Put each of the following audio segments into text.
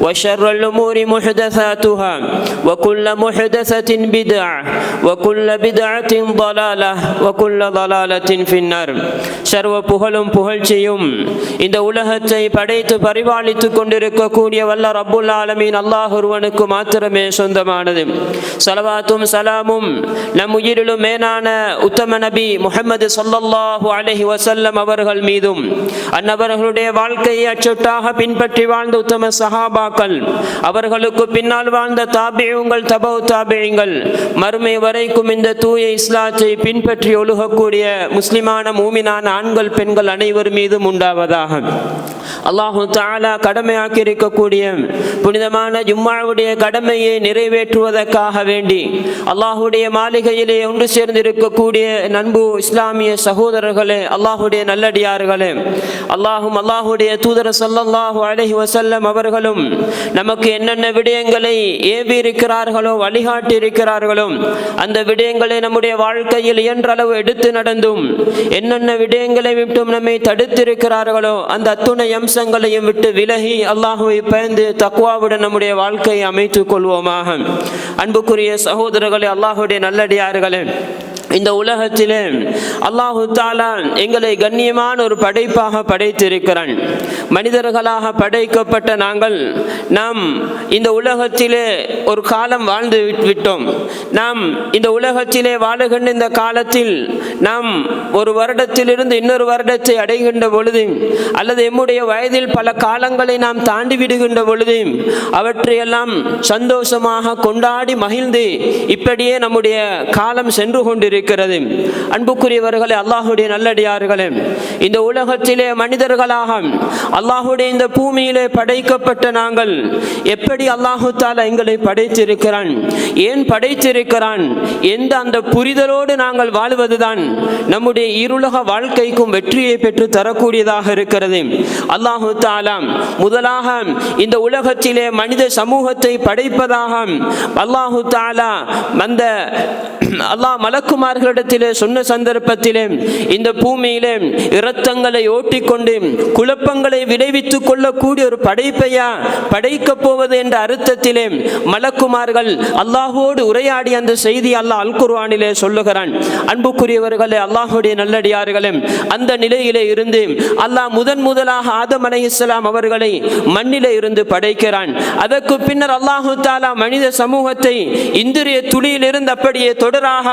وشر الأمور محدثاتها وكل محدثة بدعة وكل بدعة ضلالة وكل ضلالة في النار சர்வ புகழும் புகழ்ச்சியும் இந்த உலகத்தை படைத்து பரிபாலித்துக் கொண்டிருக்கக்கூடிய வல்ல ரப்புல் ஆலமீன் அல்லாஹ் ஒருவனுக்கு மாத்திரமே சொந்தமானது சலவாத்தும் சலாமும் நம் உயிரிலும் மேலான உத்தம நபி முஹம்மது ஸல்லல்லாஹு அலைஹி வஸல்லம் அவர்கள் மீதும் அன்னவர்களுடைய வாழ்க்கையை அச்சொட்டாக பின்பற்றி வாழ்ந்த உத்தம உத்தம சஹாபாக்கள். அவர்களுக்கு பின்னால் வாழ்ந்த தாபியங்கள் தபவு தாபியங்கள். மறுமை வரைக்கும் இந்த தூய இஸ்லாத்தை பின்பற்றி ஒழுகக்கூடிய முஸ்லிமான மூமினான ஆண்கள் பெண்கள் அனைவர் மீதும் உண்டாவதாக. அல்லாஹு தாலா கடமையாக்கி இருக்கக்கூடிய புனிதமான ஜும்மாவுடைய கடமையை நிறைவேற்றுவதற்காக வேண்டி அல்லாஹுடைய மாளிகையிலே ஒன்று சேர்ந்திருக்கக்கூடிய நண்பு இஸ்லாமிய சகோதரர்களே அல்லாஹுடைய நல்லடியார்களே அல்லாஹும் அல்லாஹுடைய தூதர சல்லாஹூ அலைஹி வசல்லம் அவர்களும் நமக்கு என்னென்ன விடயங்களை ஏவி இருக்கிறார்களோ வழிகாட்டி இருக்கிறார்களோ அந்த விடயங்களை நம்முடைய வாழ்க்கையில் இயன்றளவு எடுத்து நடந்தும் என்னென்ன விடயங்களை விட்டும் நம்மை தடுத்திருக்கிறார்களோ அந்த அத்துணை அம்சங்களையும் விட்டு விலகி அல்லாஹுவை பயந்து தக்குவாவுடன் நம்முடைய வாழ்க்கையை அமைத்துக் கொள்வோமாக. அன்புக்குரிய சகோதரர்களே அல்லாஹுடைய நல்லடியார்களே இந்த உலகத்திலே அல்லாஹு தாலா எங்களை கண்ணியமான ஒரு படைப்பாக படைத்திருக்கிறான். மனிதர்களாக படைக்கப்பட்ட நாங்கள் நாம் இந்த உலகத்திலே ஒரு காலம் வாழ்ந்து விட்டோம். நாம் இந்த உலகத்திலே வாழுகின்ற இந்த காலத்தில் நாம் ஒரு வருடத்திலிருந்து இன்னொரு வருடத்தை அடைகின்ற பொழுது அல்லது எம்முடைய வயதில் பல காலங்களை நாம் தாண்டி விடுகின்ற பொழுது அவற்றையெல்லாம் சந்தோஷமாக கொண்டாடி மகிழ்ந்து இப்படியே நம்முடைய காலம் சென்று கொண்டிருக்கிறது. இருக்கிறது. அன்புக்குரியவர்களே அல்லாஹுடைய நல்லடியார்களே இந்த உலகத்திலே மனிதர்களாக அல்லாஹுடைய இந்த பூமியிலே படைக்கப்பட்ட நாங்கள் எப்படி அல்லாஹு தாலா எங்களை படைத்திருக்கிறான் ஏன் படைத்திருக்கிறான் எந்த அந்த புரிதலோடு நாங்கள் வாழ்வதுதான் நம்முடைய இருளக வாழ்க்கைக்கும் வெற்றியை பெற்று தரக்கூடியதாக இருக்கிறது. அல்லாஹு தாலா முதலாக இந்த உலகத்திலே மனித சமூகத்தை படைப்பதாக அல்லாஹு தாலா அந்த அல்லாஹ் மலக்குமார் நபிமார்களிடத்திலே சொன்ன சந்தர்ப்பத்திலே இந்த பூமியிலே இரத்தங்களை ஓட்டிக்கொண்டு குழப்பங்களை விளைவித்துக் கொள்ளக்கூடிய ஒரு படைப்பையா படைக்கப் போவது என்ற அர்த்தத்திலே மலக்குமார்கள் அல்லாஹோடு உரையாடி அந்த செய்தி அல்லாஹ் அல் குர்வானிலே சொல்லுகிறான். அன்புக்குரியவர்களே அல்லாஹுடைய நல்லடியார்களே அந்த நிலையிலே இருந்து அல்லாஹ் முதன் முதலாக ஆதம் அலை இஸ்லாம் அவர்களை மண்ணிலே இருந்து படைக்கிறான். அதற்கு பின்னர் அல்லாஹு தாலா மனித சமூகத்தை இந்திரிய துளியிலிருந்து அப்படியே தொடராக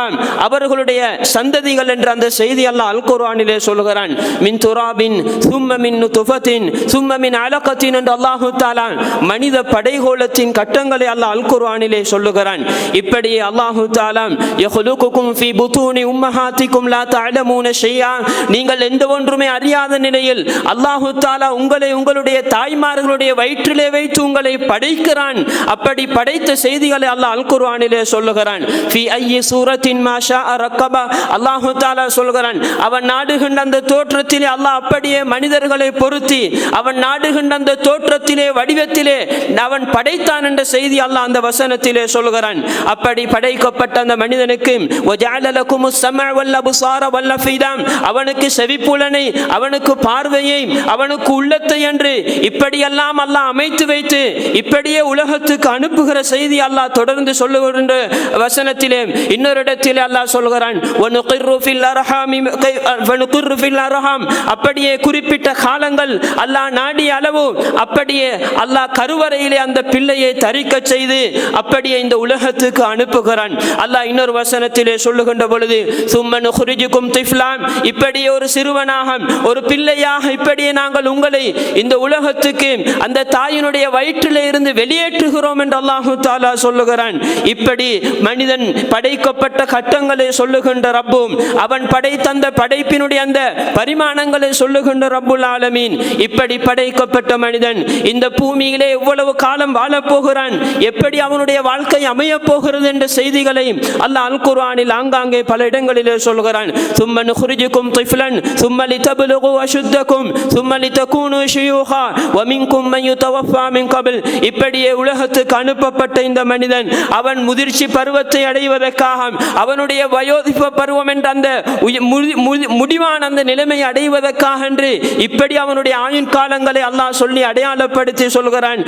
அவர் அவர்களுடைய சந்ததிகள் என்ற அந்த செய்தி அல்லாஹ் அல் குர்ஆனிலே சொல்கிறான் மின் துராபின் சும்ம மின் துஃபத்தின் சும்ம மின் அலகத்தின் என்று அல்லாஹு தாலா மனித படைகோலத்தின் கட்டங்களை அல்லாஹ் அல் குர்ஆனிலே சொல்லுகிறான். இப்படியே அல்லாஹு தாலா யஹ்லுகுக்கும் ஃபீ புதூனி உம்மஹாத்திக்கும் லா தஅலமூன ஷையா நீங்கள் எந்த ஒன்றுமே அறியாத நிலையில் அல்லாஹு தாலா உங்களை உங்களுடைய தாய்மார்களுடைய வயிற்றிலே வைத்து உங்களை படைக்கிறான். அப்படி படைத்த செய்திகளை அல்லாஹ் அல் குர்ஆனிலே சொல்லுகிறான். ஃபி ஐயி சூரத்தின் மாஷா சொல்கிறான் அவன் நாடுகின்ற அந்த தோற்றத்திலே அல்லாஹ் அப்படியே மனிதர்களை பொருத்தி அவன் நாடுகின்ற அந்த தோற்றத்திலே வடிவத்திலே அவன் படைத்தான் என்ற செய்தி அல்லாஹ் அந்த வசனத்திலே சொல்கிறான். அப்படி படைக்கப்பட்ட அந்த மனிதனுக்கு அவனுக்கு செவிப்புலனை அவனுக்கு பார்வையை அவனுக்கு உள்ளத்தை என்று இப்படியெல்லாம் அல்லாஹ் அமைத்து வைத்து இப்படியே உலகத்துக்கு அனுப்புகிற செய்தி அல்லாஹ் தொடர்ந்து சொல்லுகின்ற வசனத்திலே இன்னொரு இடத்திலே அல்லாஹ் சொல்ல சொல்கிறான் அப்படியே குறிப்பிட்ட காலங்கள் அல்லாஹ் நாடிய அளவு அப்படியே அல்லாஹ் கருவறையிலே அந்த பிள்ளையை தரிக்க செய்து அப்படியே இந்த உலகத்துக்கு அனுப்புகிறான். அல்லாஹ் இன்னொரு வசனத்திலே சொல்லுகின்ற பொழுது சும்மனு குருஜிக்கும் திஃப்லாம். இப்படியே ஒரு சிறுவனாக ஒரு பிள்ளையாக இப்படியே நாங்கள் உங்களை இந்த உலகத்துக்கு அந்த தாயினுடைய வயிற்றில் இருந்து வெளியேற்றுகிறோம் என்று அல்லாஹு தாலா சொல்லுகிறான். இப்படி மனிதன் படைக்கப்பட்ட கட்டங்களை சொல்லுகின்ற ரப்பும். அவன் படைத்தந்த படைப்பினுடைய அந்த பரிமாணங்களை சொல்லுகின்ற ரப்புல் ஆலமீன். இப்படி படைக்கப்பட்ட மனிதன் இந்த பூமியிலே எவ்வளவு காலம் வாழப்போகிறான் எப்படி அவனுடைய வாழ்க்கை அமைய போகிறது என்ற செய்திகளை அல்ல அல் குர்ஆனில் ஆங்காங்கே பல இடங்களிலே சொல்கிறான். சும்மன் ஹுரிஜுக்கும் திஃப்லன் சும்மலி தபுலுகு அசுத்தக்கும் சும்மலி தகூனு ஷியூஹா வமின்கும் மன் யுதவஃபா கபில். இப்படியே உலகத்துக்கு அனுப்பப்பட்ட இந்த மனிதன் அவன் முதிர்ச்சி பருவத்தை அடைவதற்காக அவனுடைய வயோதிப பருவம் என்ற அந்த முடிவான அந்த நிலைமை அடைவதற்காக என்று இப்படி அவனுடைய ஆயுள் காலங்களை அல்லாஹ் சொல்லி அடையாளப்படுத்தி சொல்கிறான்.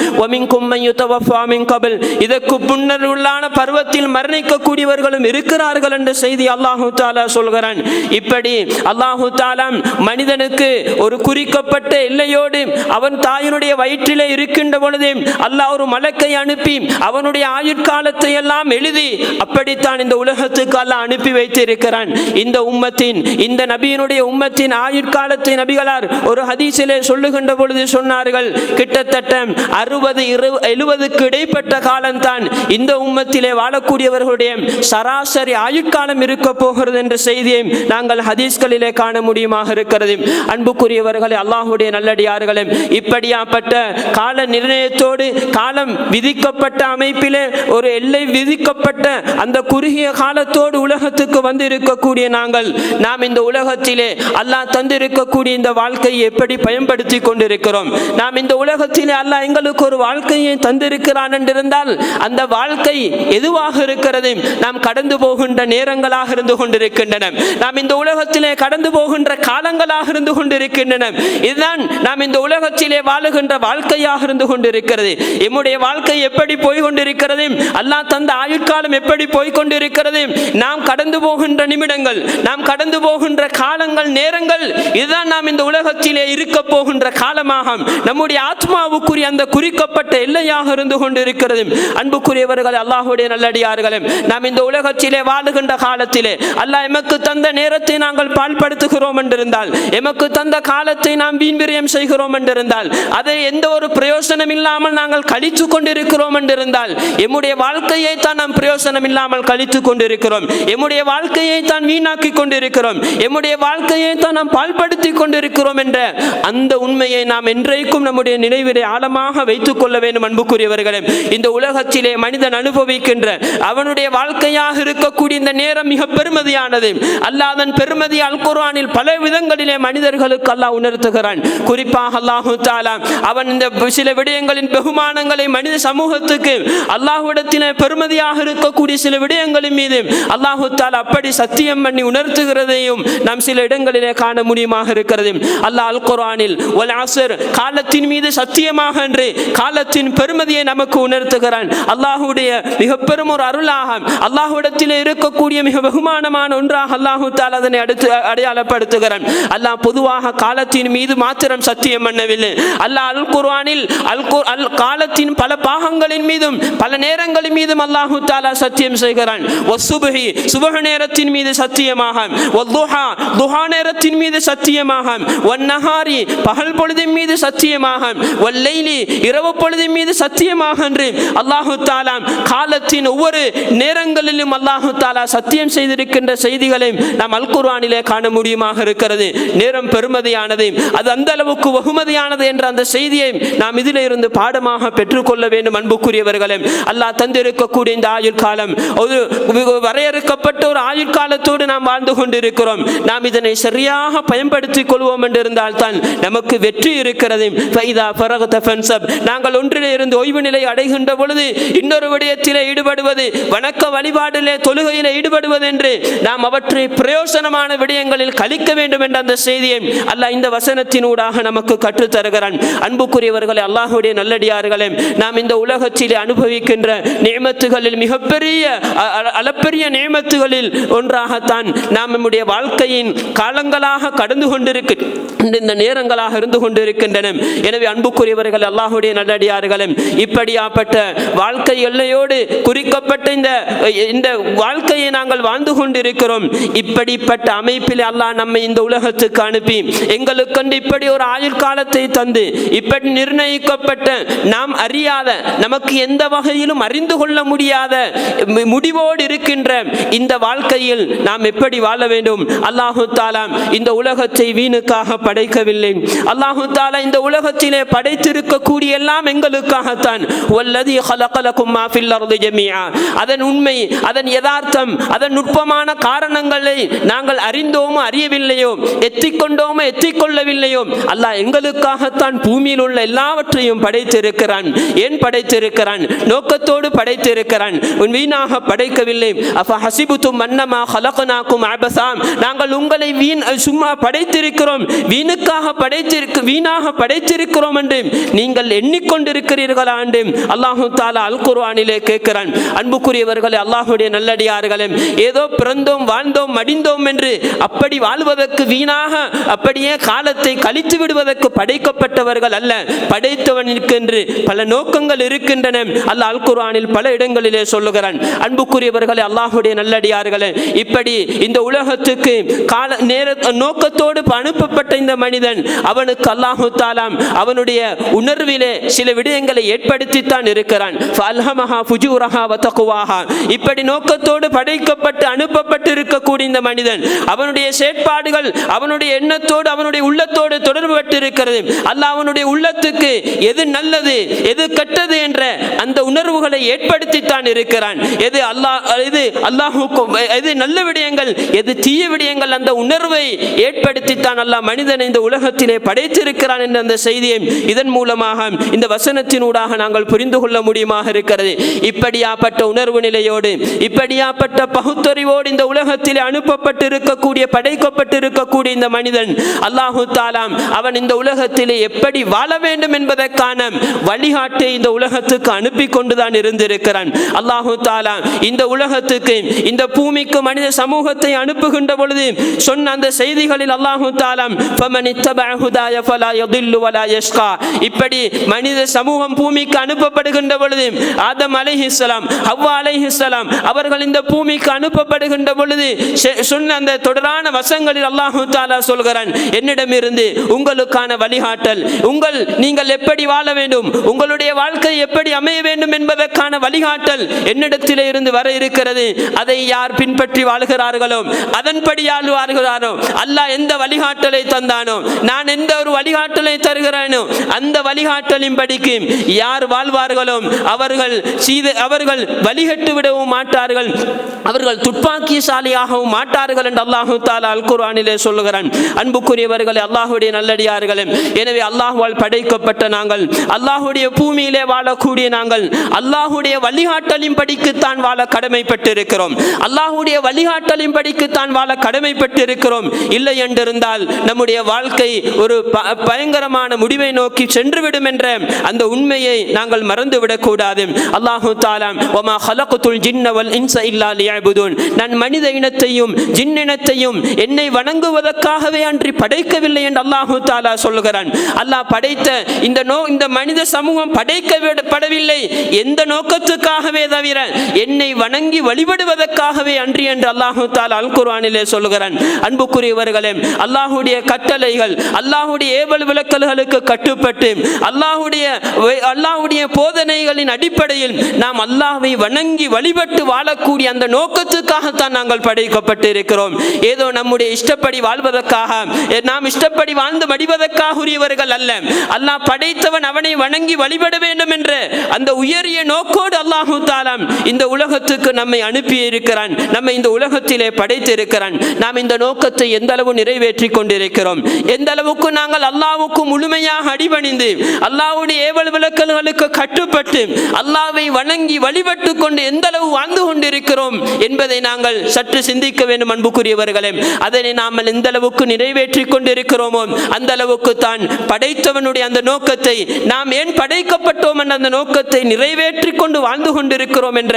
கபில். இதற்கு முன்னர் உள்ளான பருவத்தில் மரணிக்கக்கூடியவர்களும் இருக்கிறார்கள் என்ற செய்தி அல்லாஹு தாலா சொல்கிறான். இப்படி அல்லாஹு தாலா மனிதனுக்கு ஒரு குறிக்கப்பட்ட எல்லையோடு அவன் தாயினுடைய வயிற்றிலே இருக்கின்ற பொழுது அல்லாஹ் ஒரு மலக்கை அனுப்பி அவனுடைய ஆயுட்காலத்தை எல்லாம் எழுதி அப்படித்தான் இந்த உலகத்துக்கு அல்லாஹ் அனுப்பி வைத்திருக்கிறான். இந்த உம்மத்தின் இந்த நபியினுடைய உம்மத்தின் ஆயுட்காலத்தை நபிகளார் ஒரு ஹதீஸிலே சொல்லுகின்ற பொழுது சொன்னார்கள் கிட்டத்தட்ட அறுபது இரு எழுபதுக்கு இடைப்பட்ட காலம்தான் இந்த உம்மத்திலே வாழக்கூடியவர்களுடைய சராசரி ஆயுட்காலம் இருக்க போகிறது என்ற செய்தியை நாங்கள் ஹதீஸ்களிலே காண முடியுமாக இருக்கிறது. அன்புக்குரியவர்களே அல்லாஹுடைய நல்லடியார்களே இப்படியாப்பட்ட கால நிர்ணயத்தோடு காலம் விதிக்கப்பட்ட அமைப்பிலே ஒரு எல்லை விதிக்கப்பட்ட அந்த குறுகிய காலத்தோடு உலக உலகத்துக்கு வந்து இருக்கக்கூடிய நாங்கள் நாம் இந்த உலகத்திலே அல்லாஹ் தந்திருக்கக்கூடிய இந்த வாழ்க்கையை எப்படி பயன்படுத்தி கொண்டிருக்கிறோம்? நாம் இந்த உலகத்திலே அல்லாஹ் எங்களுக்கு ஒரு வாழ்க்கையை தந்திருக்கிறான் என்றிருந்தால் அந்த வாழ்க்கை எதுவாக இருக்கிறது? நாம் கடந்து போகின்ற நேரங்களாக இருந்து கொண்டிருக்கின்றன. நாம் இந்த உலகத்திலே கடந்து போகின்ற காலங்களாக இருந்து கொண்டிருக்கின்றன. இதுதான் நாம் இந்த உலகத்திலே வாழுகின்ற வாழ்க்கையாக இருந்து கொண்டிருக்கிறது. எம்முடைய வாழ்க்கை எப்படி போய் கொண்டிருக்கிறது அல்லாஹ் தந்த ஆயுட்காலம் எப்படி போய் கொண்டிருக்கிறது நாம் கடந்து போகின்ற நிமிடங்கள் நாம் கடந்து போகின்ற காலங்கள் நேரங்கள் இதுதான் நாம் இந்த உலகத்திலே இருக்க போகின்ற காலமாக நம்முடைய ஆத்மாவுக்குரிய அந்த குறிக்கப்பட்ட எல்லையாக இருந்து கொண்டிருக்கிறது. அன்புக்குரியவர்கள் அல்லாஹுடைய நல்லடியார்களே நாம் இந்த உலகத்திலே வாழுகின்ற காலத்திலே அல்லாஹ் எமக்கு தந்த நேரத்தை நாங்கள் பால்படுத்துகிறோம் என்றிருந்தால் எமக்கு தந்த காலத்தை நாம் வீண்விரியம் செய்கிறோம் என்றிருந்தால் அதை எந்த ஒரு பிரயோசனம் இல்லாமல் நாங்கள் கழித்து கொண்டிருக்கிறோம் என்றிருந்தால் எம்முடைய வாழ்க்கையை தான் நாம் பிரயோசனம் இல்லாமல் கழித்து கொண்டிருக்கிறோம். எம்முடைய வாழ்க்கையை தான் வீணாக்கி கொண்டிருக்கிறோம். எம்முடைய வாழ்க்கையை தான் நாம் பால்படுத்தி கொண்டிருக்கிறோம் என்ற அந்த உண்மையை நாம் என்றைக்கும் நம்முடைய நினைவிலே ஆழமாக வைத்துக் கொள்ள வேண்டும் அன்புக்குரியவர்களே. இந்த உலகத்திலே மனிதன் அனுபவிக்கின்ற அவனுடைய வாழ்க்கையாக இருக்கக்கூடிய இந்த நேரம் மிக பெருமதியானது. அல்லாதன் பெருமதி அல் குர்ஆனில் பல விதங்களிலே மனிதர்களுக்கு அல்லாஹ் உணர்த்துகிறான். குறிப்பாக அல்லாஹு தாலா அவன் இந்த சில விடயங்களின் பெகுமானங்களை மனித சமூகத்துக்கு அல்லாஹுடத்திலே பெருமதியாக இருக்கக்கூடிய சில விடயங்களின் மீது அல்லாஹு தாலா அப்படி சத்தியம் பண்ணி உணர்த்துகிறதையும் நாம் சில இடங்களிலே காண முடியுமாக இருக்கிறது. அல்லாஹ் அல் குரானில் வல் அஸ்ர் காலத்தின் மீது சத்தியமாக என்று காலத்தின் பெருமதியை நமக்கு உணர்த்துகிறான். அல்லாஹுடைய மிக பெரும் ஒரு அருளாக அல்லாஹுடத்தில் இருக்கக்கூடிய மிக வெகுமானமான ஒன்றாக அல்லாஹு தாலா அதனை அடுத்து அடையாளப்படுத்துகிறான். அல்லாஹ் பொதுவாக காலத்தின் மீது மாத்திரம் சத்தியம் பண்ணவில்லை. அல்லாஹ் அல் குர்வானில் அல் குர் அல் காலத்தின் பல பாகங்களின் மீதும் பல நேரங்களின் மீதும் அல்லாஹு தாலா சத்தியம் செய்கிறான். வசுபஹி சுபக நேரத்தின் மீது சத்தியமாக வத்துஹா துஹா நேரத்தின் மீது சத்தியமாக வன்னஹாரி பகல் பொழுதின் மீது சத்தியமாக வல்லைலி இரவு பொழுதின் மீது சத்தியமாக என்று அல்லாஹு தாலாம் காலத்தின் ஒவ்வொரு நேரங்களிலும் அல்லாஹு தாலா சத்தியம் செய்திருக்கின்ற செய்திகளையும் நாம் அல் குர்ஆனிலே காண முடியுமாக இருக்கிறது. நேரம் பெருமதியானது அது அந்த அளவுக்கு வகுமதியானது என்ற அந்த செய்தியை நாம் இதில் இருந்து பாடமாக பெற்றுக்கொள்ள வேண்டும் அன்புக்குரியவர்களே. அல்லாஹ் தந்திருக்கக்கூடிய இந்த ஆயுள் காலம் ஒரு வரையறுக்கப்பட்ட குறைக்கப்பட்ட ஒரு ஆயுட்காலத்தோடு நாம் வாழ்ந்து கொண்டிருக்கிறோம். நாம் இதனை சரியாக பயன்படுத்திக் கொள்வோம் என்றிருந்தால் தான் நமக்கு வெற்றி இருக்கிறது. நாங்கள் ஒன்றிலே இருந்து ஓய்வு நிலை அடைகின்ற பொழுது இன்னொரு விடயத்திலே ஈடுபடுவது வணக்க வழிபாடிலே தொழுகையிலே ஈடுபடுவது என்று நாம் அவற்றை பிரயோசனமான விடயங்களில் கழிக்க வேண்டும் என்ற அந்த செய்தியை அல்ல இந்த வசனத்தினூடாக நமக்கு கற்றுத் தருகிறான். அன்புக்குரியவர்களே அல்லாஹுடைய நல்லடியார்களே நாம் இந்த உலகத்திலே அனுபவிக்கின்ற நியமத்துகளில் மிகப்பெரிய அளப்பெரிய நியமத்து அளப்பெரிய ஒன்றாகத்தான் நாம் நம்முடைய வாழ்க்கையின் காலங்களாக கடந்து கொண்டிருக்க இந்த நேரங்களாக இருந்து கொண்டிருக்கின்றன. எனவே அன்புக்குரியவர்கள் அல்லாஹுடைய நல்லடியார்களும் இப்படியாப்பட்ட வாழ்க்கை எல்லையோடு குறிக்கப்பட்ட இந்த இந்த வாழ்க்கையை நாங்கள் வாழ்ந்து கொண்டிருக்கிறோம். இப்படிப்பட்ட அமைப்பில் அல்லாஹ் நம்மை இந்த உலகத்துக்கு அனுப்பி எங்களுக்கென்று இப்படி ஒரு ஆயுள் காலத்தை தந்து இப்படி நிர்ணயிக்கப்பட்ட நாம் அறியாத நமக்கு எந்த வகையிலும் அறிந்து கொள்ள முடியாத முடிவோடு இருக்கின்ற இந்த இந்த வாழ்க்கையில் நாம் எப்படி வாழ வேண்டும்? அல்லாஹு தாலா இந்த உலகத்தை வீணுக்காக படைக்கவில்லை. அல்லாஹு தாலா இந்த உலகத்திலே படைத்திருக்கக்கூடிய எல்லாம் எங்களுக்காகத்தான். வல்லதி ஹலகலக்கும் மா ஃபில் அர்தி அதன் உண்மை அதன் யதார்த்தம் அதன் நுட்பமான காரணங்களை நாங்கள் அறிந்தோமோ அறியவில்லையோ எத்திக்கொண்டோமோ எத்திக்கொள்ளவில்லையோ அல்லாஹ் எங்களுக்காகத்தான் பூமியில் உள்ள எல்லாவற்றையும் படைத்திருக்கிறான். ஏன் படைத்திருக்கிறான்? நோக்கத்தோடு படைத்திருக்கிறான். உன் வீணாக படைக்கவில்லை. அப்ப ஹசிபுத்தும் மன்னமா ஹலகனாக்கும் அபசாம். நாங்கள் உங்களை வீண் சும்மா படைத்திருக்கிறோம். வீணுக்காக படைத்திருக்கு வீணாக படைத்திருக்கிறோம் என்று நீங்கள் எண்ணிக்கொண்டிருக்கிறீர்களா என்று அல்லாஹு தாலா அல் குர்வானிலே கேட்கிறான். அன்புக்குரியவர்களே அல்லாஹுடைய நல்லடியார்களே ஏதோ பிறந்தோம் வாழ்ந்தோம் மடிந்தோம் என்று அப்படி வாழ்வதற்கு வீணாக அப்படியே காலத்தை கழித்து விடுவதற்கு படைக்கப்பட்டவர்கள் அல்ல. படைத்தவனுக்கென்று பல நோக்கங்கள் இருக்கின்றன. அல்ல அல் குர்ஆனில் பல இடங்களிலே சொல்லுகிறான். அன்புக்குரியவர்களே அல்லாஹுடைய நல்லடி நல்லடியார்களே இப்படி இந்த உலகத்துக்கு கால நேர நோக்கத்தோடு அனுப்பப்பட்ட இந்த மனிதன் அவனுக்கு அல்லாஹு தாலாம் அவனுடைய உணர்விலே சில விடயங்களை ஏற்படுத்தித்தான் இருக்கிறான். இப்படி நோக்கத்தோடு படைக்கப்பட்டு அனுப்பப்பட்டு இருக்கக்கூடிய இந்த மனிதன் அவனுடைய செயற்பாடுகள் அவனுடைய எண்ணத்தோடு அவனுடைய உள்ளத்தோடு தொடர்பட்டு இருக்கிறது அல்லாஹ் அவனுடைய உள்ளத்துக்கு எது நல்லது எது கெட்டது என்ற அந்த உணர்வுகளை ஏற்படுத்தித்தான் இருக்கிறான். எது அல்லாஹ் இது அல்லாஹுக்கு எது நல்ல விடயங்கள். எது தீய விடயங்கள் அந்த உணர்வை ஏற்படுத்தித்தான் அல்லாஹ் மனிதனை இந்த உலகத்திலே படைத்திருக்கிறான் என்ற அந்த செய்தியை இதன் மூலமாக இந்த வசனத்தினூடாக நாங்கள் புரிந்து கொள்ள முடியுமாக இருக்கிறது. இப்படியாப்பட்ட உணர்வு நிலையோடு இப்படியாப்பட்ட பகுத்தறிவோடு இந்த உலகத்திலே அனுப்பப்பட்டு இருக்கக்கூடிய படைக்கப்பட்டு இருக்கக்கூடிய இந்த மனிதன் அல்லாஹு தாலாம் அவன் இந்த உலகத்திலே எப்படி வாழ வேண்டும் என்பதற்கான வழிகாட்டை இந்த உலகத்துக்கு அனுப்பி கொண்டுதான் இருந்திருக்கிறான். அல்லாஹு தாலா இந்த உலகத்துக்கு இந்த பூமிக்கு மனித சமூகத்தை அனுப்புகின்ற பொழுது சொன்ன அந்த செய்திகளில் அல்லாஹு தாலாம் இப்படி மனித சமூகம் பூமிக்கு அனுப்பப்படுகின்ற பொழுது ஆதம் அலைஹிஸ்லாம் ஹவ்வா அலைஹிஸ்லாம் அவர்கள் இந்த பூமிக்கு அனுப்பப்படுகின்ற பொழுது சொன்ன அந்த தொடரான வசங்களில் அல்லாஹு தாலா சொல்கிறான் என்னிடமிருந்து உங்களுக்கான வழிகாட்டல் உங்கள் நீங்கள் எப்படி வாழ வேண்டும் உங்களுடைய வாழ்க்கை எப்படி அமைய வேண்டும் என்பதற்கான வழிகாட்டல் என்னிடத்திலே இருந்து வர இருக்கிறது அதை யார் பின்பற்றி வாழ்கிறார்களோ அதன்படி வாழ்கிறாரோ அல்லாஹ் எந்த வழிகாட்டலை தந்தானோ நான் எந்த ஒரு வழிகாட்டலை தருகிறானோ அந்த வழிகாட்டலின் படிக்கு யார் வாழ்வார்களோ அவர்கள் சீத அவர்கள் வழிகட்டு விடவும் மாட்டார்கள் அவர்கள் துப்பாக்கிசாலியாகவும் மாட்டார்கள் என்று அல்லாஹு தாலா அல் குர்ஆனிலே சொல்லுகிறான். அன்புக்குரியவர்களே அல்லாஹுடைய நல்லடியார்களே எனவே அல்லாஹ்வால் படைக்கப்பட்ட நாங்கள் அல்லாஹுடைய பூமியிலே வாழக்கூடிய நாங்கள் அல்லாஹுடைய வழிகாட்டலின் படிக்குத்தான் வாழ கடமைப்பட்டிருக்கிறோம். அல்லாஹுடைய வழிகாட்டலின் படிக்குத்தான் வாழ கடமைப்பட்டிருக்கிறோம். இல்லை என்றிருந்தால் நம்முடைய வாழ்க்கை ஒரு ப- பயங்கரமான முடிவை நோக்கி சென்றுவிடும் என்ற அந்த உண்மையை நாங்கள் மறந்து கூடாது. அல்லாஹு தாலாம் ஒமா ஹலகுத்துல் ஜின்னவல் இன்ச இல்லா லியாபுதூன் நான் மனித இனத்தையும் ஜின்னினத்தையும் என்னை வணங்குவதற்காகவே அன்றி படைக்கவில்லை என்று அல்லாஹு தாலா சொல்கிறான் அல்லாஹ் படைத்த இந்த நோ இந்த மனித சமூகம் படைக்கப்படவில்லை எந்த நோக்கத்துக்காகவே தவிர என்னை வணங்கி வழிபடுவதற்காக வழிபடுவதற்காகவே அன்றி என்று அல்லாஹு தாலா அல் குர்வானிலே சொல்லுகிறான். அன்புக்குரியவர்களே அல்லாஹுடைய கட்டளைகள் அல்லாஹுடைய ஏவல் விளக்கல்களுக்கு கட்டுப்பட்டு அல்லாஹுடைய அல்லாஹுடைய போதனைகளின் அடிப்படையில் நாம் அல்லாஹை வணங்கி வழிபட்டு வாழக்கூடிய அந்த நோக்கத்துக்காகத்தான் நாங்கள் படைக்கப்பட்டு இருக்கிறோம் ஏதோ நம்முடைய இஷ்டப்படி வாழ்வதற்காக நாம் இஷ்டப்படி வாழ்ந்து மடிவதற்காக உரியவர்கள் அல்ல. அல்லாஹ் படைத்தவன் அவனை வணங்கி வழிபட வேண்டும் என்ற அந்த உயரிய நோக்கோடு அல்லாஹு தாலாம் இந்த உலகத்துக்கு நம்மை அனுப்பி இருக்கிறார் இருக்கிறான். நம்ம இந்த உலகத்திலே படைத்திருக்கிறான் நாம் இந்த நோக்கத்தை எந்த அளவு நிறைவேற்றி கொண்டிருக்கிறோம்? எந்த அளவுக்கு நாங்கள் அல்லாவுக்கு முழுமையாக அடிபணிந்து அல்லாவுடைய ஏவல் விளக்கல்களுக்கு கட்டுப்பட்டு அல்லாவை வணங்கி வழிபட்டு கொண்டு எந்த அளவு வாழ்ந்து கொண்டிருக்கிறோம் என்பதை நாங்கள் சற்று சிந்திக்க வேண்டும் அன்புக்குரியவர்களே. அதனை நாம் எந்த அளவுக்கு நிறைவேற்றி கொண்டிருக்கிறோமோ அந்த அளவுக்கு தான் படைத்தவனுடைய அந்த நோக்கத்தை நாம் ஏன் படைக்கப்பட்டோம் என்ற அந்த நோக்கத்தை நிறைவேற்றி கொண்டு வாழ்ந்து கொண்டிருக்கிறோம் என்ற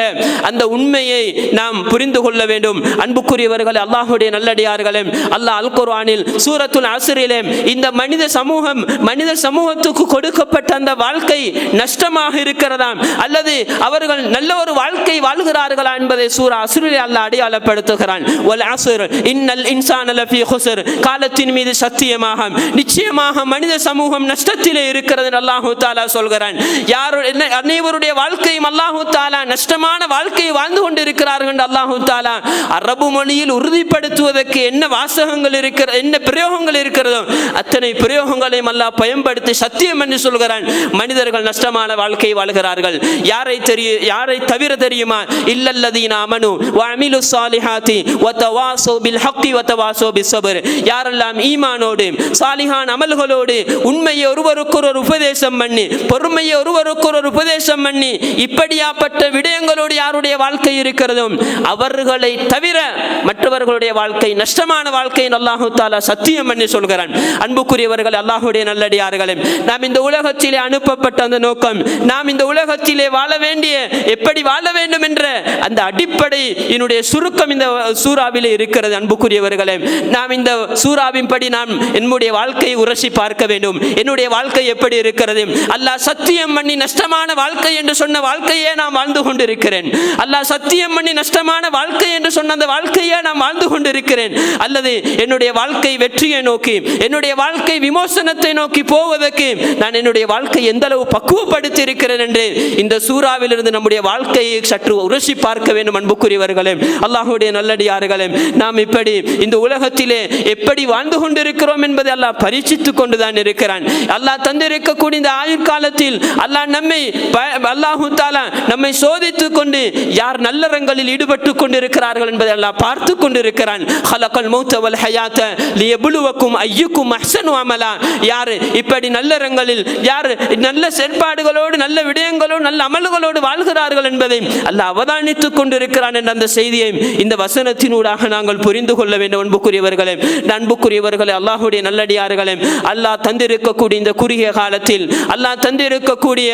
அந்த உண்மையை நாம் புரிந்து கொள்ள வேண்டும். அன்புக்குரியவர்கள் அல்லாஹுடைய நல்லடியார்களே அல்லாஹ் அல் குர்ஆனில் சூரத்துல் அஸ்ரிலே இந்த மனித சமூகம் மனித சமூகத்துக்கு கொடுக்கப்பட்ட அந்த வாழ்க்கை நஷ்டமாக இருக்கிறதாம். அல்லது அவர்கள் நல்ல ஒரு வாழ்க்கை வாழ்கிறார்களா என்பதை சூரா அஸ்ரிலே அல்லாஹ் அடையாளப்படுத்துகிறான். வல் அஸ்ர் இன்னல் இன்சான லஃபி ஹுசர் காலத்தின் மீது சத்தியமாக நிச்சயமாக மனித சமூகம் நஷ்டத்திலே இருக்கிறது அல்லாஹு தாலா சொல்கிறான். யார் என்ன அனைவருடைய வாழ்க்கையும் அல்லாஹு தாலா நஷ்டமான வாழ்க்கையை வாழ்ந்து கொண்டிருக்கிறார்கள் அல்லாஹ் அல்லாஹு தாலா அரபு மொழியில் உறுதிப்படுத்துவதற்கு என்ன வாசகங்கள் இருக்கிற என்ன பிரயோகங்கள் இருக்கிறதோ அத்தனை பிரயோகங்களையும் அல்லாஹ் பயன்படுத்தி சத்தியம் என்று சொல்கிறான். மனிதர்கள் நஷ்டமான வாழ்க்கை வாழ்கிறார்கள். யாரை தெரிய யாரை தவிர தெரியுமா? இல்லல்லதீன அமனு வஅமிலு ஸாலிஹாத்தி வதவாஸோ பில் ஹக்கி வதவாஸோ பிஸ்ஸப்ர் யாரெல்லாம் ஈமானோடு சாலிஹான் அமல்களோடு உண்மையை ஒருவருக்கொருவர் உபதேசம் பண்ணி பொறுமையை ஒருவருக்கொருவர் உபதேசம் பண்ணி இப்படியாப்பட்ட விடயங்களோடு யாருடைய வாழ்க்கை இருக்கிறதும் அவர்களை தவிர மற்றவர்களுடைய வாழ்க்கை நஷ்டமான வாழ்க்கை அல்லாஹு தாலா சத்தியம் பண்ணி சொல்கிறான். அன்புக்குரியவர்கள் அல்லாஹுடைய நல்லடியார்களே நாம் இந்த உலகத்திலே அனுப்பப்பட்ட அந்த நோக்கம் நாம் இந்த உலகத்திலே வாழ வேண்டிய எப்படி வாழ வேண்டும் என்ற அந்த அடிப்படை என்னுடைய சுருக்கம் இந்த சூறாவிலே இருக்கிறது. அன்புக்குரியவர்களே நாம் இந்த சூறாவின் படி நாம் என்னுடைய வாழ்க்கையை உரசி பார்க்க வேண்டும். என்னுடைய வாழ்க்கை எப்படி இருக்கிறது? அல்லாஹ் சத்தியம் பண்ணி நஷ்டமான வாழ்க்கை என்று சொன்ன வாழ்க்கையே நான் வாழ்ந்து கொண்டிருக்கிறேன். அல்லாஹ் சத்தியம் பண்ணி நஷ்டமான வாழ்க்கை என்று சொன்ன அந்த வாழ்க்கையை நான் வாழ்ந்து கொண்டிருக்கிறேன். அல்லது என்னுடைய வாழ்க்கை வெற்றியை நோக்கி என்னுடைய வாழ்க்கை விமோசனத்தை நோக்கி போவதற்கு நான் என்னுடைய வாழ்க்கை எந்த அளவு பக்குவப்படுத்தி இருக்கிறேன் என்று இந்த சூறாவிலிருந்து நம்முடைய வாழ்க்கையை சற்று உரசி பார்க்க வேண்டும் அன்புக்குரியவர்களே. அல்லாஹுடைய நல்லடியார்களே நாம் இப்படி இந்த உலகத்திலே எப்படி வாழ்ந்து கொண்டிருக்கிறோம் என்பதை அல்லாஹ் பரீட்சித்துக் கொண்டுதான் இருக்கிறான். அல்லாஹ் தந்திருக்கக்கூடிய இந்த ஆயுட்காலத்தில் அல்லாஹ் நம்மை அல்லாஹு தாலா நம்மை சோதித்துக் கொண்டு யார் நல்லறங்களில் ஈடுபட்டு போட்டுக் கொண்டிருக்கிறார்கள் என்பதை அல்லாஹ் பார்த்து கொண்டிருக்கிறான். ஹலக்கல் மௌத்த வல் ஹயாத்த லியபுலுவக்கும் ஐயுக்கும் அஹ்சனு அமலா. யார்? இப்படி நல்லறங்களில் யார்? நல்ல செயற்பாடுகளோடு நல்ல விடயங்களோடு நல்ல அமல்களோடு வாழ்கிறார்கள் என்பதை அல்லாஹ் அவதானித்துக் கொண்டிருக்கிறான் என்ற அந்த செய்தியை இந்த வசனத்தினூடாக நாங்கள் புரிந்து கொள்ள வேண்டும் அன்புக்குரியவர்களே. அன்புக்குரியவர்களே அல்லாஹுடைய நல்லடியார்களே அல்லாஹ் தந்திருக்கக்கூடிய இந்த குறுகிய காலத்தில் அல்லாஹ் தந்திருக்கக்கூடிய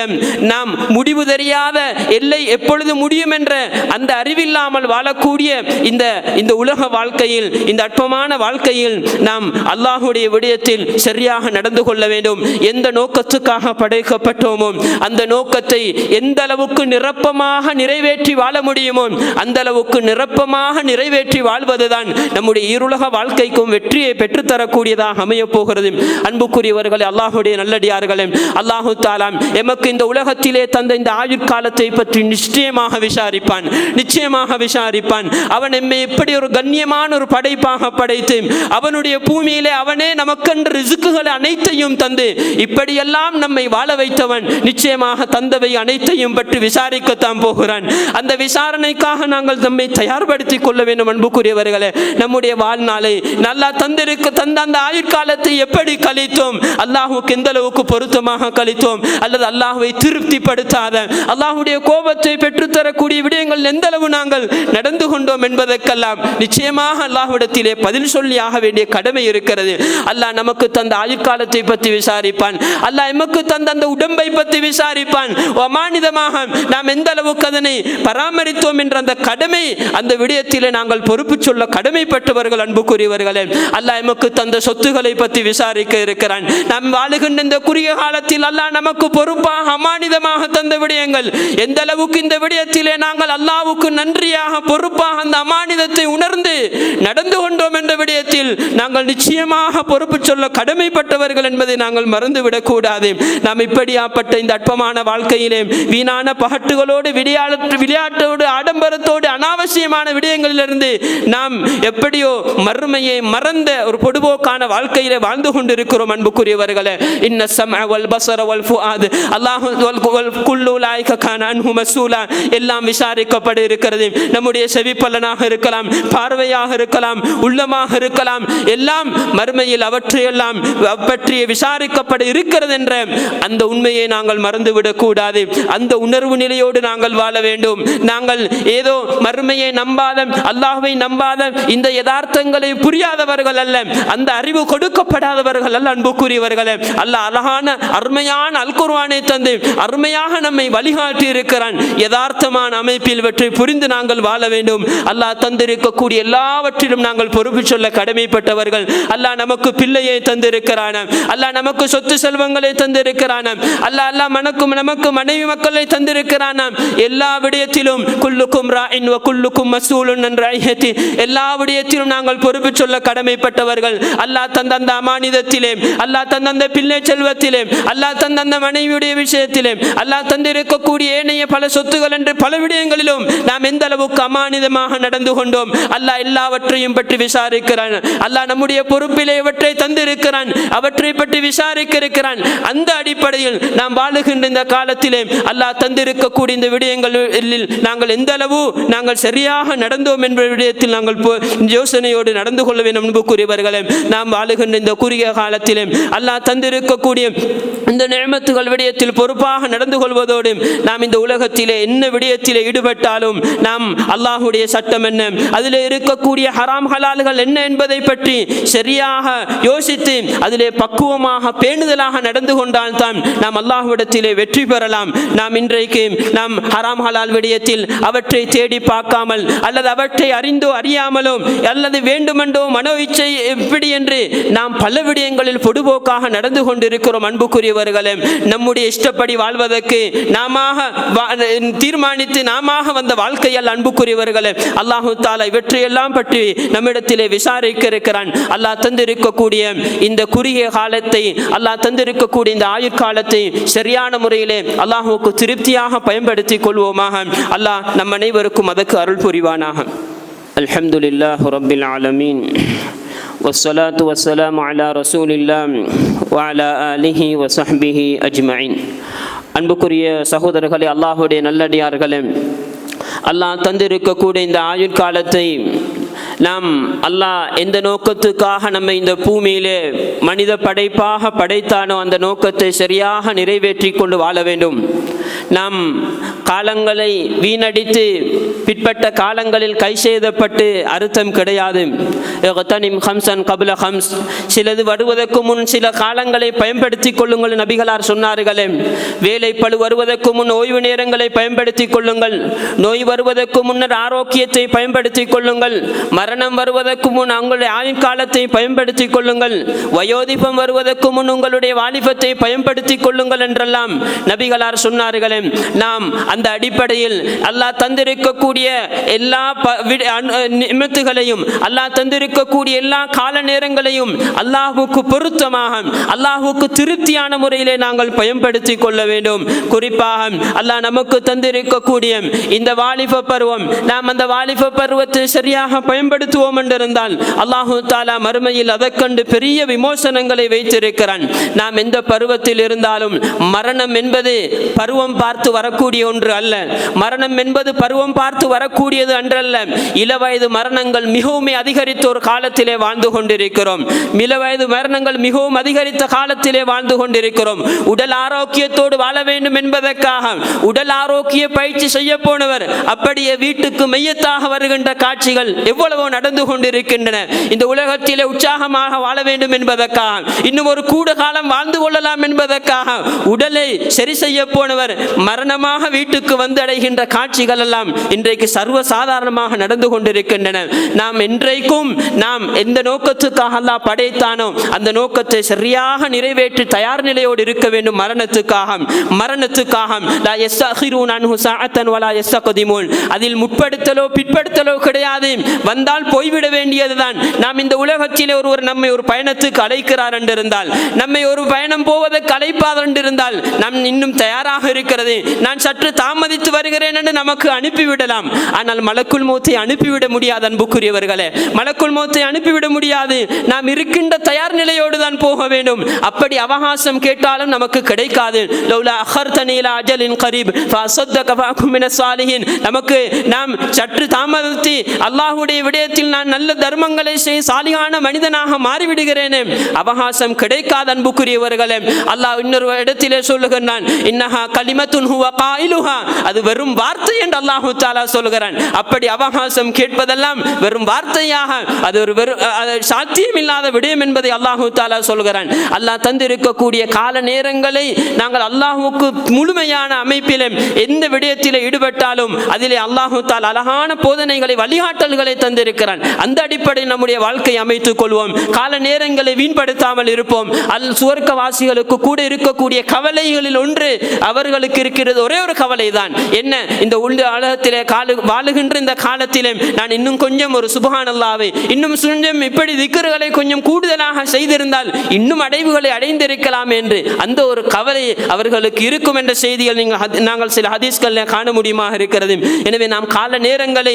நாம் முடிவு தெரியாத எல்லை எப்பொழுது முடியும் என்ற அந்த அறிவில்லாமல் வாழக்கூடிய இந்த இந்த உலக வாழ்க்கையில் இந்த அற்பமான வாழ்க்கையில் நாம் அல்லாஹுடைய விடயத்தில் சரியாக நடந்து கொள்ள வேண்டும். எந்த நோக்கத்துக்காக படைக்கப்பட்டோமோ அந்த நோக்கத்தை எந்த அளவுக்கு நிரப்பமாக நிறைவேற்றி வாழ முடியுமோ அந்த அளவுக்கு நிரப்பமாக நிறைவேற்றி வாழ்வதுதான் நம்முடைய இருளக வாழ்க்கைக்கும் வெற்றியை பெற்றுத்தரக்கூடியதாக அமையப் போகிறது அன்புக்குரியவர்களே அல்லாஹுடைய நல்லடியார்களே அல்லாஹு தாலாம் எமக்கு இந்த உலகத்திலே தந்த இந்த ஆயுட்காலத்தை பற்றி நிச்சயமாக விசாரிப்பான். நிச்சயமாக விசாரிப்பான். அவன் எம்மை எப்படி ஒரு கண்ணியமான ஒரு படைப்பாக படைத்து அவனுடைய பூமியிலே அவனே நமக்கென்று ரிசுக்குகள் அனைத்தையும் தந்து இப்படியெல்லாம் நம்மை வாழ வைத்தவன் நிச்சயமாக தந்தவை அனைத்தையும் பற்றி விசாரிக்கத்தான் போகிறான். அந்த விசாரணைக்காக நாங்கள் நம்மை தயார்படுத்திக் கொள்ள வேண்டும் அன்புக்குரியவர்களே. நம்முடைய வாழ்நாளை நல்லா தந்திருக்க தந்த அந்த ஆயுட்காலத்தை எப்படி கழித்தோம்? அல்லாஹுக்கு எந்த அளவுக்கு பொருத்தமாக கழித்தோம்? அல்லது அல்லாஹுவை திருப்திப்படுத்தாத அல்லாஹுடைய கோபத்தை பெற்றுத்தரக்கூடிய விடயங்கள் எந்த அளவு நாங்கள் நடந்து கொண்டோம் என்பதற்கெல்லாம் நிச்சயமாக அல்லாஹ்விடத்திலே பதில் சொல்லி ஆக வேண்டிய கடமை இருக்கிறது. அல்லாஹ் நமக்கு தந்த ஆயுட்காலத்தை பற்றி விசாரிப்பான். அல்லாஹ் எமக்கு தந்த அந்த உடம்பை பற்றி விசாரிப்பான். அமானிதமாக நாம் எந்த அளவுக்கு அதனை பராமரித்தோம் என்ற அந்த கடமை அந்த விடயத்திலே நாங்கள் பொறுப்பு சொல்ல கடமைப்பட்டவர்கள் அன்புக்குரியவர்களே. அல்லாஹ் எமக்கு தந்த சொத்துக்களை பற்றி விசாரிக்க இருக்கிறான். நாம் வாழுகின்ற இந்த குறுகிய காலத்தில் அல்லாஹ் நமக்கு பொறுப்பாக அமானிதமாக தந்த விடயங்கள். எந்த அளவுக்கு இந்த விடயத்திலே நாங்கள் அல்லாவுக்கு நன்றியாக பொறுப்பாக அந்த அமானிதத்தை உணர்ந்து நடந்து கொண்டோம் என்ற விடயத்தில் நாங்கள் நிச்சயமாக பொறுப்பு சொல்ல கடமைப்பட்டவர்கள் என்பதை நாங்கள் மறந்துவிடக்கூடாது. நாம் இப்படியாப்பட்ட இந்த அற்பமான வாழ்க்கையிலே வீணான பகட்டுகளோடு விளையாட்டு விளையாட்டோடு ஆடம்பரத்தோடு அனாவசியமான விடயங்களிலிருந்து நாம் எப்படியோ மறுமையை மறந்த ஒரு பொடுபோக்கான வாழ்க்கையில வாழ்ந்து கொண்டிருக்கிறோம் அன்புக்குரியவர்களே. இன்ன சம வல் பசர வல் ஃபுஆத். அல்லாஹ் வல் குல்லு கான அன்ஹு மசூலா. எல்லாம் விசாரிக்கப்பட இருக்கிறது. நம்முடைய செவிப்பலனாக இருக்கலாம் பார்வையாக இருக்கலாம் உள்ளமாக இருக்கலாம் எல்லாம் மறுமையில் அவற்றையெல்லாம் பற்றிய விசாரிக்கப்பட இருக்கிறது என்ற அந்த உண்மையை நாங்கள் மறந்துவிடக்கூடாது அந்த உணர்வு நிலையோடு நாங்கள் வாழ வேண்டும். நாங்கள் ஏதோ மறுமையை நம்பாத அல்லாஹுவை நம்பாத இந்த யதார்த்தங்களை புரியாதவர்கள் அல்ல அந்த அறிவு கொடுக்கப்படாதவர்கள் அல்ல அன்புக்குரியவர்களே. அல்ல அழகான அருமையான அல்குர்வானை தந்து அருமையாக நம்மை வழிகாட்டி இருக்கிறான் யதார்த்தமான அமைப்பில் இவற்றை புரிந்து நாங்கள் வாழ வேண்டும். அல்லாஹ் தந்திருக்கக்கூடிய எல்லாவற்றிலும் நாங்கள் பொறுப்பு சொல்ல கடமைப்பட்டவர்கள். அல்லாஹ் நமக்கு பிள்ளையை தந்திருக்கிறான. அல்லாஹ் நமக்கு சொத்து செல்வங்களை தந்திருக்கிறான. அல்லாஹ் அல்லாஹ் மனக்கும் நமக்கு மனைவி மக்களை தந்திருக்கிறான. எல்லா விடயத்திலும் குல்லுக்கும் ராயின் வ குல்லுக்கும் மசூலுன் என்ற எல்லா விடயத்திலும் நாங்கள் பொறுப்பு சொல்ல கடமைப்பட்டவர்கள். அல்லாஹ் தந்தந்த அமானிதத்திலே அல்லாஹ் தந்தந்த பிள்ளை செல்வத்திலே அல்லாஹ் தந்தந்த மனைவியுடைய விஷயத்திலே அல்லாஹ் தந்திருக்கக்கூடிய ஏனைய பல சொத்துகள் என்று பல விடயங்களிலும் நாம் எந்த அளவுக்கு அமானிதமாக நடந்து கொண்டோம். அல்லாஹ் எல்லாவற்றையும் பற்றி விசாரிக்கிறான். அல்லாஹ் நம்முடைய பொறுப்பிலே இவற்றை தந்திருக்கிறான். அவற்றை பற்றி விசாரிக்க இருக்கிறான் அந்த அடிப்படையில் நாம் வாழுகின்ற இந்த காலத்திலே அல்லாஹ் தந்திருக்கக்கூடிய இந்த விடயங்களில் நாங்கள் எந்த அளவு நாங்கள் சரியாக நடந்தோம் என்ற விடயத்தில் நாங்கள் யோசனையோடு நடந்து கொள்ள வேண்டும் அன்புக்குரியவர்களே. நாம் வாழுகின்ற இந்த குறுகிய காலத்திலே அல்லாஹ் தந்திருக்கக்கூடிய இந்த நியமத்துகள் விடயத்தில் பொறுப்பாக நடந்து கொள்வதோடு நாம் இந்த உலகத்திலே என்ன விடயத்திலே ஈடுபட்டாலும் நாம் அல்லாஹுடைய சட்டம் என்ன? அதில் இருக்கக்கூடிய ஹராம் ஹலால்கள் என்ன என்பதை பற்றி சரியாக யோசித்து அதிலே பக்குவமாக பேணுதலாக நடந்து கொண்டால் தான் நாம் அல்லாஹ்விடத்திலே வெற்றி பெறலாம். நாம் இன்றைக்கு நாம் ஹராம் ஹலால் விடயத்தில் அவற்றை தேடி பார்க்காமல் அல்லது அவற்றை அறிந்தோ அறியாமலோ அல்லது வேண்டுமென்றோ மனோ இச்சை எப்படி என்று நாம் பல விடயங்களில் பொடுபோக்காக நடந்து கொண்டிருக்கிறோம் அன்புக்குரியவர்களே. நம்முடைய இஷ்டப்படி வாழ்வதற்கு நாம தீர்மானித்து நாம வந்த வாழ்க்கையால் அன்பு அன்புக்குரியவர்களே அல்லாஹு தாலா இவற்றையெல்லாம் பற்றி நம்மிடத்திலே விசாரிக்க இருக்கிறான் அல்லாஹ் தந்திருக்கக்கூடிய இந்த குறுகிய காலத்தை அல்லாஹ் தந்திருக்கக்கூடிய இந்த ஆயுட்காலத்தை சரியான முறையிலே அல்லாஹுக்கு திருப்தியாக பயன்படுத்திக் கொள்வோமாக அல்லாஹ் நம் அனைவருக்கும் அதற்கு அருள் புரிவானாக الحمد لله رب العالمين والصلاة والسلام على رسول الله وعلى آله وصحبه أجمعين அன்புக்குரிய சகோதரர்களே அல்லாஹுடைய நல்லடியார்களே அல்லாஹ் தந்திருக்கக்கூடிய இந்த ஆயுட்காலத்தை நாம் அல்லாஹ் எந்த நோக்கத்துக்காக நம்ம இந்த பூமியிலே மனித படைப்பாக படைத்தானோ அந்த நோக்கத்தை சரியாக நிறைவேற்றி கொண்டு வாழ வேண்டும். நாம் காலங்களை வீணடித்து பிற்பட்ட காலங்களில் கை செய்தப்பட்டு அர்த்தம் கிடையாது. எகத்தனிம் ஹம்சன் கபுல ஹம்ஸ் சிலது வருவதற்கு முன் சில காலங்களை பயன்படுத்திக் கொள்ளுங்கள் நபிகளார் சொன்னார்களே. வேலை பழு வருவதற்கு முன் ஓய்வு நேரங்களை பயன்படுத்திக் கொள்ளுங்கள் நோய் வருவதற்கு முன்னர் ஆரோக்கியத்தை பயன்படுத்திக் கொள்ளுங்கள் மரணம் வருவதற்கு முன் உங்களுடைய ஆயுட்காலத்தை பயன்படுத்திக் கொள்ளுங்கள் வயோதிபம் வருவதற்கு முன் உங்களுடைய வாலிபத்தை பயன்படுத்திக் கொள்ளுங்கள் என்றெல்லாம் நபிகளார் சொன்னார்களே நாம் அந்த அடிப்படையில் அல்லாஹ் தந்திருக்கக்கூடிய எல்லா ப- விட- நிமித்துகளையும் அல்லாஹ் தந்திரு இருக்கக்கூடிய எல்லா கால நேரங்களையும் அல்லாஹுக்கு பொருத்தமாக அல்லாஹுக்கு திருப்தியான முறையிலே நாங்கள் பயன்படுத்தி கொள்ள வேண்டும். குறிப்பாக அல்லாஹ் நமக்கு தந்திருக்கக்கூடிய இந்த வாலிப பருவம் நாம் அந்த வாலிப பருவத்தை சரியாக பயன்படுத்துவோம் என்றிருந்தால் அல்லாஹு தாலா மறுமையில் அதற்கண்டு பெரிய விமோசனங்களை வைத்திருக்கிறான். நாம் எந்த பருவத்தில் இருந்தாலும் மரணம் என்பது பருவம் பார்த்து வரக்கூடிய ஒன்று அல்ல. மரணம் என்பது பருவம் பார்த்து வரக்கூடியது அன்றல்ல. இளவயது மரணங்கள் மிகவும் அதிகரித்து ஒரு காலத்திலே வாழ்ந்து கொண்டிருக்கிறோம். மில வயது மரணங்கள் மிகவும் அதிகரித்த காலத்திலே வாழ்ந்து கொண்டிருக்கிறோம். உடல் ஆரோக்கியத்தோடு வாழ வேண்டும் என்பதற்காக உடல் ஆரோக்கிய பயிற்சி செய்ய போனவர் அப்படியே வீட்டுக்கு மையத்தாக வருகின்ற காட்சிகள் எவ்வளவோ நடந்து கொண்டிருக்கின்றன. இந்த உலகத்திலே உற்சாகமாக வாழ வேண்டும் என்பதற்காக இன்னும் ஒரு கூட காலம் வாழ்ந்து கொள்ளலாம் என்பதற்காக உடலை சரி செய்ய போனவர் மரணமாக வீட்டுக்கு வந்து அடைகின்ற காட்சிகள் எல்லாம் இன்றைக்கு சர்வ சாதாரணமாக நடந்து கொண்டிருக்கின்றன. நாம் என்றைக்கும் நாம் எந்த நோக்கத்துக்காக அல்லாஹ் படைத்தானோ அந்த நோக்கத்தை சரியாக நிறைவேற்றி தயார் நிலையோடு இருக்க வேண்டும். மரணத்துக்காக மரணத்துக்காக. லா யஸ்தகிரூன அன்ஹு வலா அதில் முற்படுத்தலோ பிற்படுத்தலோ கிடையாது. வந்தால் போய்விட வேண்டியதுதான். நாம் இந்த உலகத்திலே ஒருவர் நம்மை ஒரு பயணத்துக்கு அழைக்கிறார் என்றிருந்தால் நம்மை ஒரு பயணம் போவதற்கு அழைப்பார் என்றிருந்தால் நாம் இன்னும் தயாராக இருக்கிறது. நான் சற்று தாமதித்து வருகிறேன் என்று நமக்கு அனுப்பிவிடலாம். ஆனால் மலக்குள் மூத்தை அனுப்பிவிட முடியாது அன்புக்குரியவர்களே. மலக்குள் மௌத்தை அனுப்பிவிட முடியாது. நாம் இருக்கின்ற தயார் நிலையோடு தான் போக வேண்டும். அப்படி அவகாசம் கேட்டாலும் நமக்கு கிடைக்காது. லௌலா அஹர்தனி தனியில அஜலின் கரீப். ஃபஅஸத்தக ஃபஅகும் சாலிஹின். நமக்கு நாம் சற்று தாமதித்து அல்லாஹுடைய விடயத்தில் நான் நல்ல தர்மங்களை செய்ய சாலிகான மனிதனாக மாறிவிடுகிறேனே. அவகாசம் கிடைக்காத அன்புக்குரியவர்களே. அல்லாஹ் இன்னொரு இடத்திலே சொல்லுகிறான் இன்னஹா கலிமத்துன் ஹுவ காயிலுஹா. அது வெறும் வார்த்தை என்று அல்லாஹு தாலா சொல்கிறான் அப்படி அவகாசம் கேட்பதெல்லாம் வெறும் வார்த்தையாக அது ஒரு வெறும் அது சாத்தியம் இல்லாத விடயம் என்பதை அல்லாஹூ தாலா சொல்கிறான் அல்லாஹ் தந்திருக்கக்கூடிய கால நேரங்களை நாங்கள் அல்லாஹுக்கு முழுமையான அமைப்பிலும் எந்த விடயத்தில் ஈடுபட்டாலும் அதிலே அல்லாஹு தால் அழகான போதனைகளை வழிகாட்டல்களை தந்திருக்கிறான். அந்த அடிப்படையில் நம்முடைய வாழ்க்கையை அமைத்துக் கொள்வோம். கால நேரங்களை வீண்படுத்தாமல் இருப்போம். அல் சுவர்க்கவாசிகளுக்கு கூட இருக்கக்கூடிய கவலைகளில் ஒன்று அவர்களுக்கு இருக்கிறது. ஒரே ஒரு கவலை தான் என்ன? இந்த உள்ள உலகத்திலே காலு வாழுகின்ற இந்த காலத்திலும் நான் இன்னும் கொஞ்சம் ஒரு சுபஹான் அல்லாவை இன்னும் கொஞ்சம் இப்படி திக்கர்களை கொஞ்சம் கூடுதலாக செய்திருந்தால் இன்னும் அடைவுகளை அடைந்திருக்கலாம் என்று அந்த ஒரு கவலை அவர்களுக்கு இருக்கும் என்ற செய்திகள் நீங்கள் நாங்கள் சில ஹதீஸ்கள் காண முடியுமா இருக்கிறது. எனவே நாம் கால நேரங்களை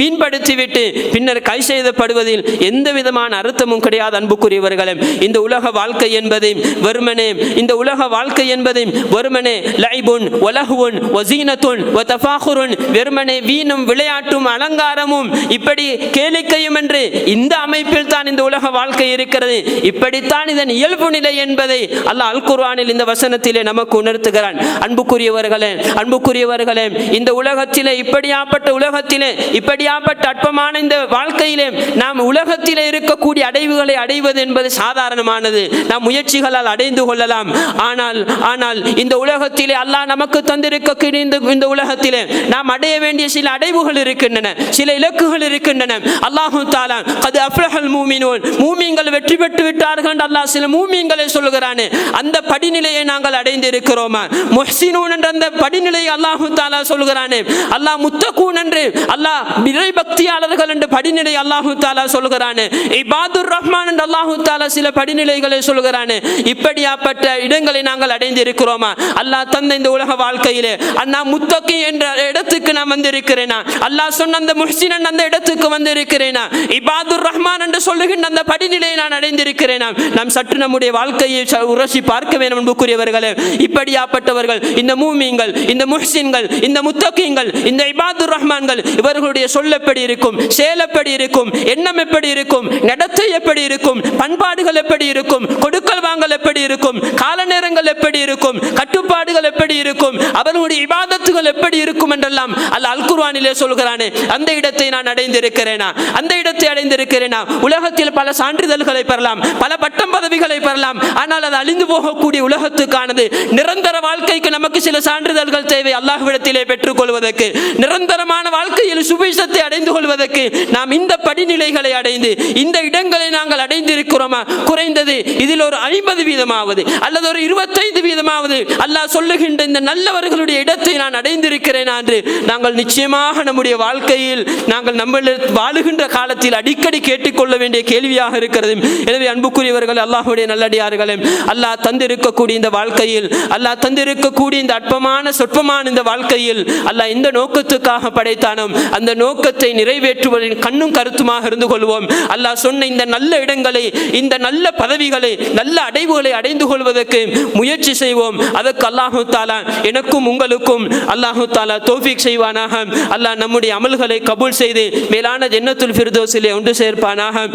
வீண்படுத்திவிட்டு பின்னர் கை செய்தப்படுவதில் எந்த விதமான அர்த்தமும் கிடையாது அன்புக்குரியவர்களே. இந்த உலக வாழ்க்கை என்பது வெறுமனே இந்த உலக வாழ்க்கை என்பது வெறுமனே லைபுன் ஒலகுன் ஒசீனத்துன் ஒத்தஃபாகுருன் வெறுமனே வீணும் விளையாட்டும் அலங்காரமும் இப்படி கேளிக்கையும் என்று இந்த அமைப்பில் தான் இந்த உலக வாழ்க்கை இருக்கிறது. இப்படித்தான் இதன் இயல்பு நிலை என்பதை அல்லாஹ் அல் குர்வானில் இந்த வசனத்திலே நமக்கு உணர்த்துகிறான். அன்புக்குரியவர்களே அன்புக்குரியவர்களே இந்த உலகத்திலே இப்படியாப்பட்ட உலகத்திலே இப்படியாப்பட்ட அற்பமான இந்த வாழ்க்கையிலே நாம் உலகத்திலே இருக்கக்கூடிய அடைவுகளை அடைவது என்பது சாதாரணமானது. நாம் முயற்சிகளால் அடைந்து கொள்ளலாம். ஆனால் ஆனால் இந்த உலகத்திலே அல்லாஹ் நமக்கு தந்திருக்கக்கூடிய இந்த உலகத்திலே நாம் அடைய வேண்டிய சில அடைவுகள் இருக்கின்றன சில இலக்குகள் இருக்கின்றன. அல்லாஹு தாலா அது அஃப்ரஹல் மூமினூன். மூமியங்கள் வெற்றி பெற்று விட்டார்கள் என்று அல்லாஹ் சில மூமியங்களை சொல்கிறானே அந்த படிநிலையை நாங்கள் அடைந்திருக்கிறோமா? முஹ்சினூன் என்ற அந்த படிநிலையை அல்லாஹு தாலா சொல்கிறானே அல்லாஹ் முத்தகூன் என்று அல்லாஹ் இறை பக்தியாளர்கள் என்ற படிநிலை அல்லாஹு தாலா சொல்கிறானே இபாதுர் ரஹ்மான் என்று அல்லாஹு தாலா சில படிநிலைகளை சொல்கிறானே இப்படியாப்பட்ட இடங்களை நாங்கள் அடைந்திருக்கிறோமா? அல்லாஹ் தந்த இந்த உலக வாழ்க்கையிலே அண்ணா முத்தகி என்ற இடத்துக்கு நான் வந்திருக்கிறேனா? அல்லாஹ் சொன்ன அந்த முஹ்சின் அந்த இடத்துக்கு வந்திருக்கிறேனா? இபாதுர் ரஹ்மான் என்று சொல்லுகின்ற அந்த படிநிலையை நான் அடைந்திருக்கிறேன். நாம் சற்று நம்முடைய வாழ்க்கையை உரசி பார்க்க வேண்டும் அன்புக்குரியவர்களே. இப்படியாப்பட்டவர்கள் இந்த மூமிங்கள் இந்த முஹ்சின்கள் இந்த முத்தகீங்கள் இந்த இபாதுர் ரஹ்மான்கள் இவர்களுடைய சொல் எப்படி இருக்கும் செயல் எப்படி இருக்கும் எண்ணம் எப்படி இருக்கும் நடத்தை எப்படி இருக்கும் பண்பாடுகள் எப்படி இருக்கும் கொடுக்கல் வாங்கல் எப்படி இருக்கும் கால நேரங்கள் எப்படி இருக்கும் கட்டுப்பாடுகள் எப்படி இருக்கும் அவர்களுடைய இபாதத்துகள் எப்படி இருக்கும் என்றெல்லாம் அல்ல அல் குர்ஆனிலே சொல்கிறானே. அந்த இடத்தை நான் அடைந்திருக்கிறேனா? அந்த இடத்தை அடைந்திருக்கிறேனா உலகத்தில் பல சான்றிதழ்களை பெறலாம் பல பட்டம் பதவிகளை பெறலாம். ஆனால் அது அழிந்து போகக்கூடிய உலகத்துக்கானது. நிரந்தர வாழ்க்கைக்கு நமக்கு சில சான்றிதழ்கள் தேவை அல்லாஹ்விடத்திலே பெற்றுக்கொள்வதற்கு. நிரந்தரமான வாழ்க்கையில் சுபிஷத்தை அடைந்து கொள்வதற்கு நாம் இந்த படிநிலைகளை அடைந்து இந்த இடங்களை நாங்கள் அடைந்திருக்கிறோமா? குறைந்தது இதில் ஒரு ஐம்பது வீதமாவது அல்லது ஒரு இருபத்தைந்து வீதமாவது. அல்லாஹ் சொல்லுகின்ற இந்த நல்லவர்களுடைய இடத்தை நான் அடைந்திருக்கிறேன் என்று நாங்கள் நிச்சயமாக நம்முடைய வாழ்க்கையில் நாங்கள் நம்ம வாழுகின்ற காலத்தில் அடிக்கடி கேட்டுக்கொள்ள வேண்டிய கேள்வியாக இருக்கிறது. எனவே அன்புக்குரியவர்கள் அல்லாஹுடைய நல்லடியார்களே அல்லாஹ் தந்திருக்கக்கூடிய இந்த வாழ்க்கையில் அல்லாஹ் தந்திருக்கக்கூடிய இந்த அற்பமான சொற்பமான இந்த வாழ்க்கையில் அல்லாஹ் இந்த நோக்கத்துக்காக படைத்தானோ அந்த நோக்கத்தை நிறைவேற்றுவதின் கண்ணும் கருத்துமாக இருந்து கொள்வோம். அல்லாஹ் சொன்ன இந்த நல்ல இடங்களை இந்த நல்ல பதவிகளை நல்ல அடைவுகளை அடைந்து கொள்வதற்கு முயற்சி செய்வோம். அதற்கு அல்லாஹு தாலா எனக்கும் உங்களுக்கும் அல்லாஹு தாலா தோஃபிக் செய்வானாக. அல்லாஹ் நம்முடைய அமல்களை கபூல் செய்து மேலான ஜென்னத்துல் ஃபிர்தோசிலே ஒன்று சேர்ப்பானாக.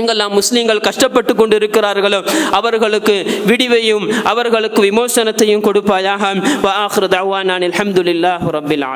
எங்கெல்லாம் முஸ்லீம்கள் கஷ்டப்பட்டு கொண்டிருக்கிறார்களோ அவர்களுக்கு விடிவையும் அவர்களுக்கு விமோசனத்தையும் கொடுப்பாயாக. வா ஆஹிரு தஅவானா அனில் ஹம்துலில்லாஹி ரப்பில்